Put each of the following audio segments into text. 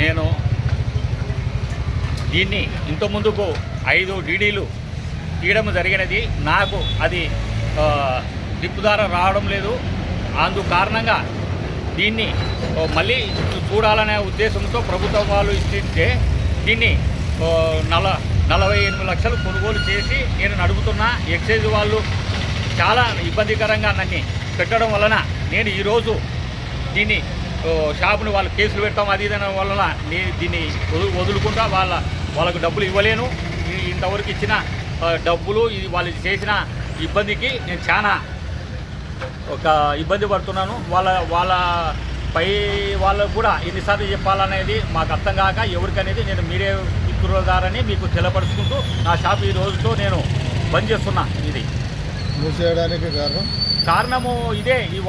నేను దీన్ని ఇంత ముందుకు ఐదు డీడీలు తీయడం జరిగినది. నాకు అది దిప్పుదార రావడం లేదు. అందు కారణంగా దీన్ని మళ్ళీ చూడాలనే ఉద్దేశంతో ప్రభుత్వం వాళ్ళు ఇస్తే దీన్ని నల నలభై ఎనిమిది లక్షలు కొనుగోలు చేసి నేను నడుపుతున్నా. ఎక్సైజ్ వాళ్ళు చాలా ఇబ్బందికరంగా నన్ను పెట్టడం వలన నేను ఈరోజు దీన్ని షాపుని వాళ్ళు కేసులు పెట్టడం అది ఇది అనడం వలన నేను దీన్ని వదు- వదులుకుంటా వాళ్ళ వాళ్ళకు డబ్బులు ఇవ్వలేను. ఇంతవరకు ఇచ్చిన డబ్బులు ఇది వాళ్ళు చేసిన ఇబ్బందికి నేను చాలా ఒక ఇబ్బంది పడుతున్నాను. వాళ్ళ వాళ్ళ పై వాళ్ళకు కూడా ఎన్నిసార్లు చెప్పాలనేది మాకు అర్థం కాక ఎవరికనేది నేను మీడియా మిత్రుల ద్వారానే మీకు తెలపరుచుకుంటూ నా షాప్ ఈ రోజుతో నేను బంద్ చేస్తున్నా ఇది. మూసేయడానికి కారణం? కారణము ఇదే. ఈ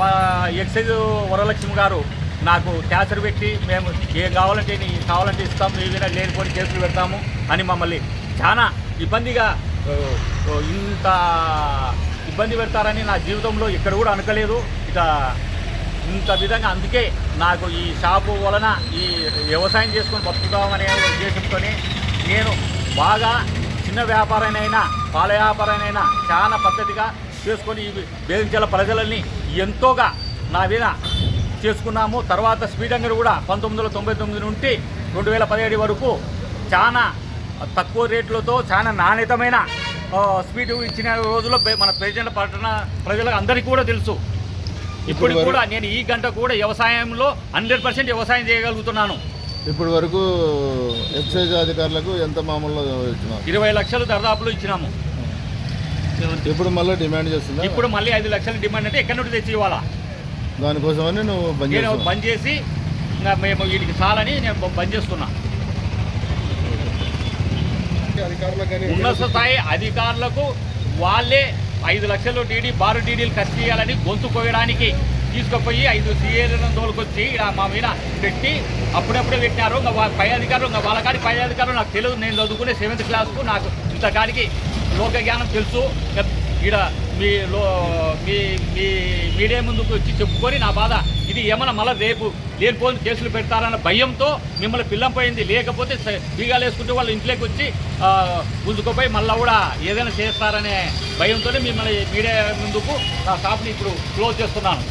ఎక్సైజ్ వరలక్ష్మి గారు నాకు క్యాన్సర్ పెట్టి మేము ఏం కావాలంటే నీ కావాలంటే ఇస్తాం ఏదైనా లేనిపోని కేసులు పెడతాము అని మమ్మల్ని చాలా ఇబ్బందిగా ఇంత ఇబ్బంది పెడతారని నా జీవితంలో ఇక్కడ కూడా అనుకోలేదు. ఇక ఇంత విధంగా అందుకే నాకు ఈ షాపు వలన ఈ వ్యవసాయం చేసుకొని బతుకుతామనే ఉద్దేశంతో నేను బాగా చిన్న వ్యాపారానైనా పాల వ్యాపారానైనా చాలా పద్ధతిగా చేసుకొని ఈ బేదించాల ప్రజలని ఎంతోగా నా మీద చేసుకున్నాము. తర్వాత స్పీడ్ అంగడి కూడా పంతొమ్మిది వందల తొంభై తొమ్మిది నుండి రెండు వేల పదిహేడు వరకు చాలా తక్కువ రేట్లతో చాలా నాణ్యతమైన స్పీడ్ ఇచ్చిన రోజుల్లో మన ప్రెసిడెంట్ పట్టణ ప్రజలకు అందరికీ కూడా తెలుసు. ఇప్పుడు కూడా నేను ఈ గంట కూడా వ్యవసాయంలో హండ్రెడ్ పర్సెంట్ వ్యవసాయం చేయగలుగుతున్నాను. ఇప్పటి వరకు ఎక్సైజ్ అధికారులకు ఎంత ఇచ్చినారు? ఇరవై లక్షలు దర్దాపులు ఇచ్చినాము. ఇప్పుడు మళ్ళీ డిమాండ్ చేస్తుందా? ఇప్పుడు మళ్ళీ ఐదు లక్షలు డిమాండ్ అంటే ఎక్కడి నుండి తెచ్చి ఇవ్వాలా? దానికోసమని నువ్వు బంద్ నేను బంద్ చేసి ఇంకా మేము వీటికి చాలని నేను బంద్ చేస్తున్నా. ఉన్నత స్థాయి అధికారులకు వాళ్ళే ఐదు లక్షలు డీడీ బారు డీడీలు ఖర్చు చేయాలని గొంతు కోయడానికి తీసుకుపోయి ఐదు సీఏలను తోలుకొచ్చి ఇలా మా మీద పెట్టి అప్పుడప్పుడే పెట్టినారు. ఇంకా వా- పై అధికారులు ఇంకా వాళ్ళ కాడి పై అధికారులు నాకు తెలియదు. నేను చదువుకునే సెవెంత్ క్లాస్కు నాకు ఇంత కాడికి లోక జ్ఞానం తెలుసు. ఇంకా ఈడ మీ లో మీ మీ మీడియా ముందుకు వచ్చి చెప్పుకొని నా బాధ. ఇది ఏమైనా మళ్ళీ రేపు లేనిపోని కేసులు పెడతారన్న భయంతో మిమ్మల్ని పిల్లంపోయింది లేకపోతే బీగాలు వేసుకుంటే వాళ్ళు ఇంట్లోకి వచ్చి ఆ, గుంజుకుపోయి మళ్ళీ కూడా ఏదైనా చేస్తారనే భయంతోనే మిమ్మల్ని మీడియా ముందుకు నా షాప్ని ఇప్పుడు క్లోజ్ చేస్తున్నాను.